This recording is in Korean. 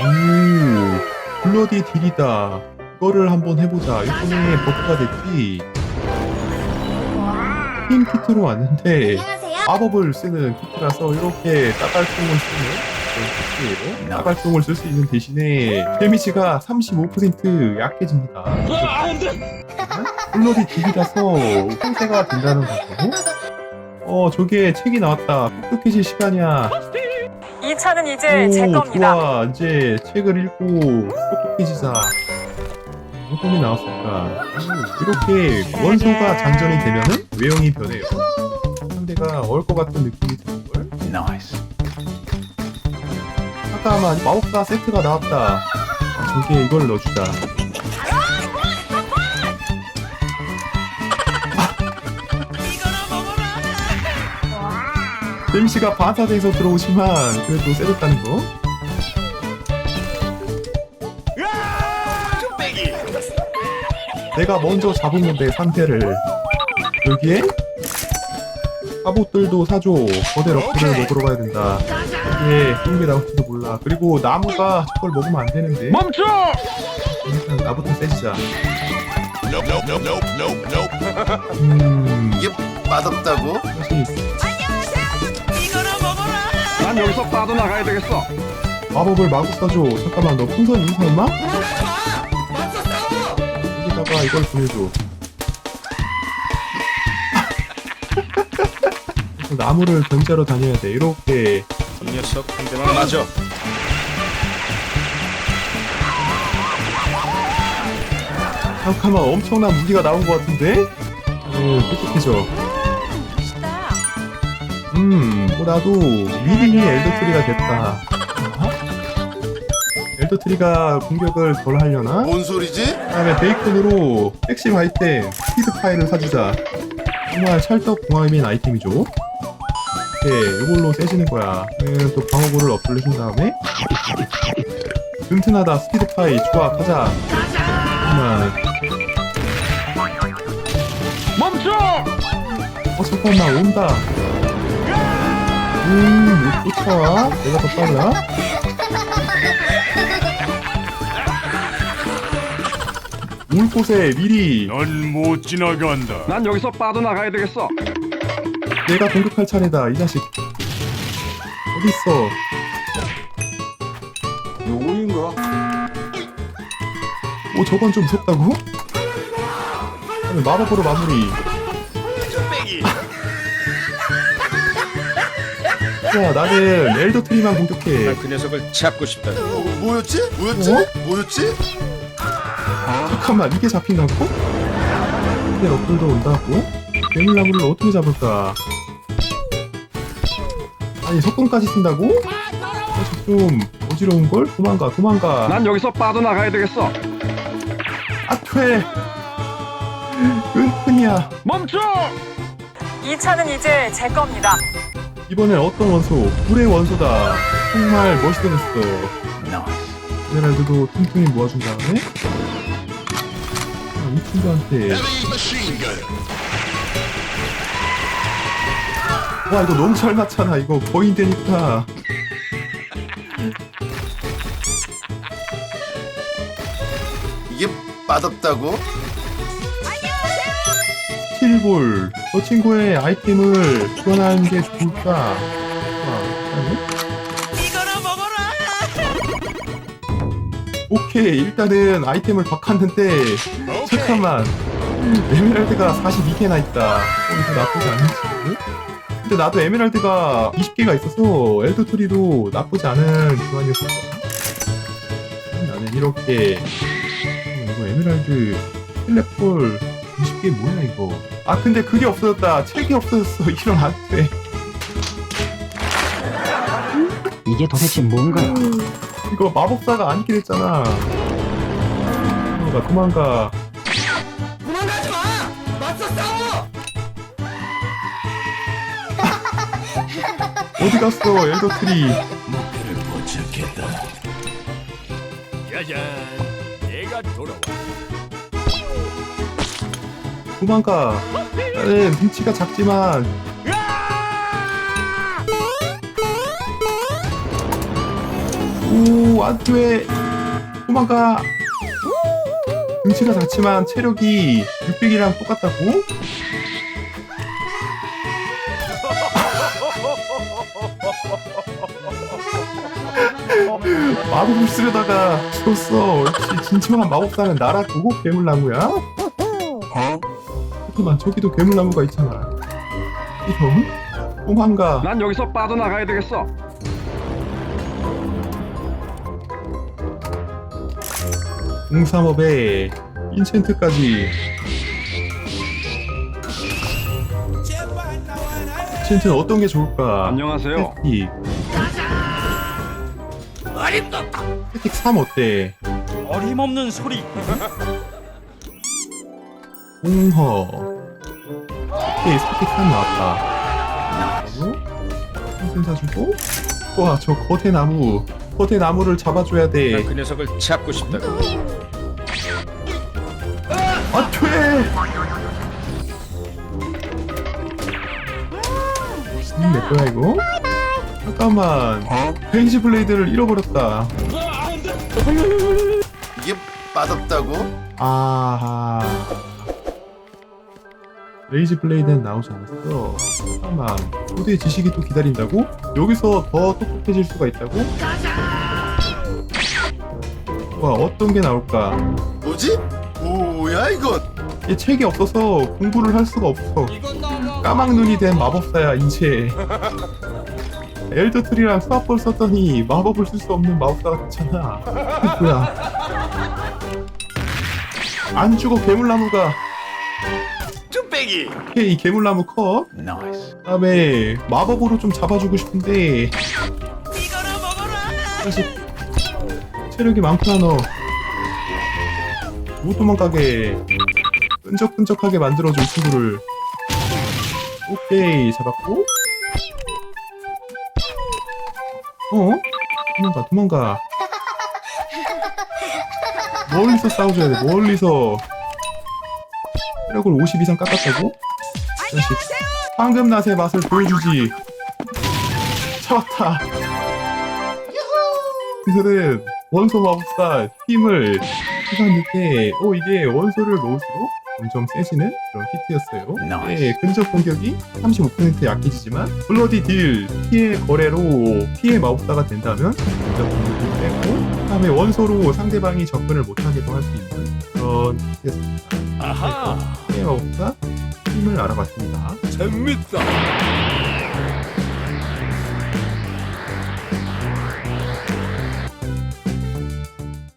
오, 블러디 딜이다. 이거를 한번 해보자. 이번에 버프가 됐지. 팀 키트로 왔는데. 마법을 쓰는 키트라서 이렇게 따갈총을 쓰는 키트예요. 따갈총을 쓸 수 있는 대신에 데미지가 35% 약해집니다. 블러디 딜이라서 상세가 된다는 거고. 어, 저게 책이 나왔다. 똑똑해질 시간이야. 이 차는 이제 제 오, 겁니다. 좋아. 이제 책을 읽고 똑똑해지자. 어떤 게 나왔을까? 오, 이렇게 원소가 장전이 되면은 외형이 변해요. 상대가 얼 것 같은 느낌이 드는걸? 잠깐만, 마법사 세트가 나왔다. 아, 저기에 이걸 넣어주자. 데미지가 반사돼서 들어오지만 그래도 세졌다는 거. 내가 먼저 잡은 건데 상태를 여기에 사봇들도 사줘. 거대 러프를 먹으러 가야 된다. 여기에 좋은 게 나올지도 몰라. 그리고 나무가 저걸 먹으면 안 되는데. 멈춰! 일단 나부터 세지자. 음. 이게 맛없다고? 사실 난 여기서 빠져나가야 되겠어. 마법을 마구 써줘 잠깐만 너 풍선이 설마? 여기다가 이걸 보내줘 나무를 견제하러 다녀야 돼 이렇게 이 녀석 한 대만 맞아. 잠깐만 엄청난 무기가 나온 것 같은데? 어, 똑똑해져 음, 뭐 나도 미리미 엘더트리가 됐다 어? 엘더트리가 공격을 덜 하려나? 뭔 소리지? 그다음에 베이컨으로 핵심 아이템 스피드 파이를 사주자. 정말 찰떡궁합인 아이템이죠. 네, 이걸로 세지는 거야. 음, 또 방어구를 업글해준 다음에 든든하다 스피드 파이 좋아 가자. 잠깐만. 멈춰! 어 잠깐만 온다. 음, 못 쫓아와. 내가 더 빨라. 올 곳에 미리 넌 못 지나간다. 난 여기서 빠져나가야 되겠어. 내가 공격할 차례다 이 자식 어딨어 요거인가? 오 저건 좀 무섭다고? 마법으로 마무리 야 나는 엘더 트리만 공격해 난그 녀석을 잡고 싶다. 어, 뭐였지? 뭐였지? 어? 뭐였지? 잠깐만 이게 잡힌다고? 근데 러플도 온다고? 괴물나무를 어떻게 잡을까? 아니 석궁까지 쓴다고? 사실 좀 어지러운 걸? 도망가 도망가 난 여기서 빠져나가야 되겠어. 아 퇴 은근이야 멈춰! 이 차는 이제 제 겁니다. 이번엔 어떤 원소? 불의 원소다 정말 멋있어졌어 에메랄드도 틈틈이 모아준 다음에 아, 이 친구한테. 와 이거 너무 잘 맞잖아 이거 거인 되니까 이게 맛없다고? 스틸볼 저 친구의 아이템을 교환하는 게 좋을까? 아? 오케이 일단은 아이템을 바꿨는데 잠깐만. 에메랄드가 42개나 있다. 어, 이거 나쁘지 않은지 근데 나도 에메랄드가 20개가 있어서 엘더트리도 나쁘지 않은 교환이었을 거야 나는 이렇게 어, 이거 에메랄드 텔레폴 20개 뭐야 이거 아 근데 그게 없어졌다 책이 없어졌어 이런 안돼 이게 도대체 뭔가요? 이거 마법사가 아니긴 했잖아 도망가 도망가 도망가지 마! 맞서 싸워! 어디 갔어 엘더트리 목표를 포착했다. 짜잔. 내가 돌아와. 도망가 나는 덩치가 작지만 오, 안 돼. 도망가. 등치가 작지만 체력이 600이랑 똑같다고? 마법을 쓰려다가 죽었어. 역시 진정한 마법사는 나라고 괴물나무야? 잠깐만, 저기도 괴물나무가 있잖아. 이런? 도망가. 난 여기서 빠져나가야 되겠어. 공삼업에 인챈트까지 인챈트는 어떤 게 좋을까? 안녕하세요. 스태틱 스태틱 3 어때? 어림없는 소리. 공허 오케이 스태틱 3 나왔다 인챈트 사주고 와 저 거대 나무 거대 나무를 잡아줘야 돼그 녀석을 잡고 싶다고. 아, 돼! 음, 내 거야, 이거? 잠깐만. 베이지 블레이드를 잃어버렸다. 이게 맛없다고? 아하. 레이지 블레이드는 나오지 않았어. 잠깐만. 고대의 지식이 또 기다린다고? 여기서 더 똑똑해질 수가 있다고? 와, 어떤 게 나올까? 뭐지? 뭐야 이건? 얘 책이 없어서 공부를 할 수가 없어. 까막 눈이 된 마법사야 이제. 엘더트리랑 수학벌 썼더니 마법을 쓸 수 없는 마법사가 됐잖아. 뭐야? 안 죽어 괴물나무가. 쭈빼기. 오케이 괴물나무 컷. 다음에 마법으로 좀 잡아주고 싶은데. 사실 체력이 많구나 너. 못 도망가게 끈적끈적하게 만들어줘 이 친구를 오케이 잡았고 어? 도망가 도망가 멀리서 싸워줘야 돼 멀리서 체력을 50 이상 깎았다고? 자식 황금낫의 맛을 보여주지 잡았다 그들은 원소 마법사 힘을 해봤는데 어 이게 원소를 넣을수록 점점 세지는 그런 히트였어요. 네, 근접 공격이 35% 약해지지만 블러디 딜 피해 거래로 피해 마법사가 된다면 근접 공격이 다음에 원소로 상대방이 접근을 못하게도 할 수 있는 그런 히트였습니다. 아하. 마법사 힘을 알아봤습니다. 재밌다.